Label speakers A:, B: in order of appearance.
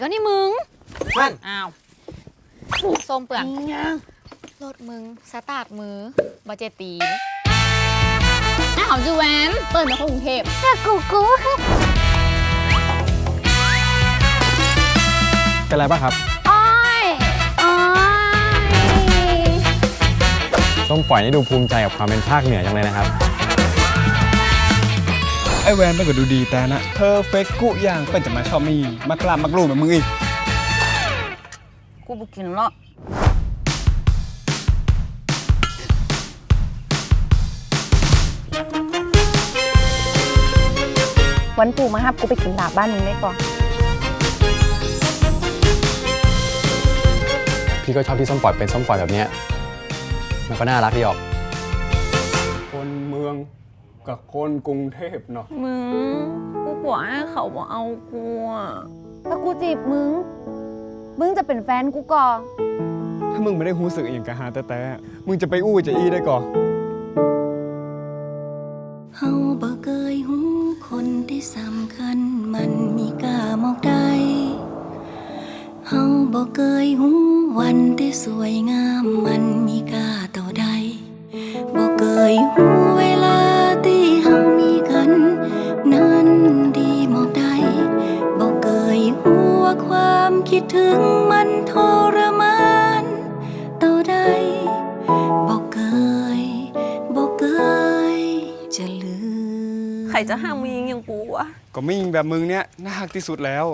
A: ก็นี่มึง
B: มัน
A: อ้าวส้มเปลือกรถมึง สตาร์ทมือบ่เจตีน
C: อ้าวจูแวนเปิดมาคนกรุงเทพ
A: กูกู
D: เป็นไรบ้างครับ
C: อ้อยอ้อย
D: ส้มปล่อยนี่ดูภูมิใจกับความเป็นภาคเหนือจังเลยนะครับ
E: ไอแวนมันก็ดูดีแต่นะเพอร์เฟกกุอย่างเป็นจะมาชอบมีมากลามมากลูแบบมึงอีก
C: กูบุกินละ
F: วันปู่มาฮับกูไปกินลาบบ้านมึงได้ก่อน
D: พี่ก็ชอบที่ส้มปล่อยเป็นส้มปล่อยแบบเนี้ยมันก็น่ารักดีออก
E: คนเมือง กับคนกรุงเทพเนาะ
C: มึงกูกลัวให้เขาบอกเอากูอะ
F: ถ้ากูจีบมึง มึงจะเป็นแฟนกูก่อน
E: ถ้ามึงไม่ได้รู้สึกอย่างกะหาแต่แต่มึงจะไปอู้จะอี้ได้ก่อน
G: เฮาบ่เคยหูคนที่สำคัญมันมีกล้ามอกได้เฮาบ่เคยหูวันที่สวยงามมันมีกาต่อใดบ่เคยหู ความคิดถึงมันทรมานต่อใดบ่เคยบ่เคยจะลืม
C: ใครจะห้ามมึงอย่างกูวะ
E: ก็มิ่งแบบมึงเนี้ยน่าฮักที่สุดแล้ว